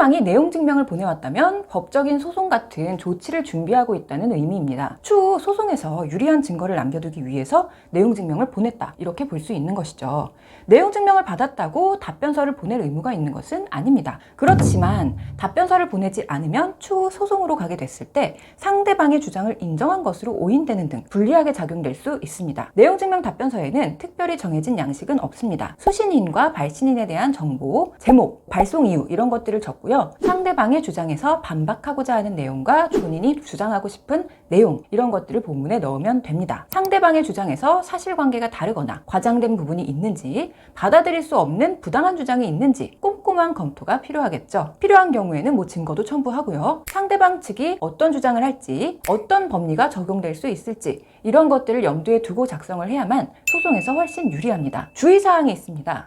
상대방이 내용 증명을 보내왔다면 법적인 소송 같은 조치를 준비하고 있다는 의미입니다. 추후 소송에서 유리한 증거를 남겨두기 위해서 내용 증명을 보냈다. 이렇게 볼 수 있는 것이죠. 내용 증명을 받았다고 답변서를 보낼 의무가 있는 것은 아닙니다. 그렇지만 답변서를 보내지 않으면 추후 소송으로 가게 됐을 때 상대방의 주장을 인정한 것으로 오인되는 등 불리하게 작용될 수 있습니다. 내용 증명 답변서에는 특별히 정해진 양식은 없습니다. 수신인과 발신인에 대한 정보, 제목, 발송 이유 이런 것들을 적고요. 상대방의 주장에서 반박하고자 하는 내용과 본인이 주장하고 싶은 내용 이런 것들을 본문에 넣으면 됩니다. 상대방의 주장에서 사실관계가 다르거나 과장된 부분이 있는지 받아들일 수 없는 부당한 주장이 있는지 꼼꼼한 검토가 필요하겠죠. 필요한 경우에는 뭐 증거도 첨부하고요. 상대방 측이 어떤 주장을 할지 어떤 법리가 적용될 수 있을지 이런 것들을 염두에 두고 작성을 해야만 소송에서 훨씬 유리합니다. 주의사항이 있습니다.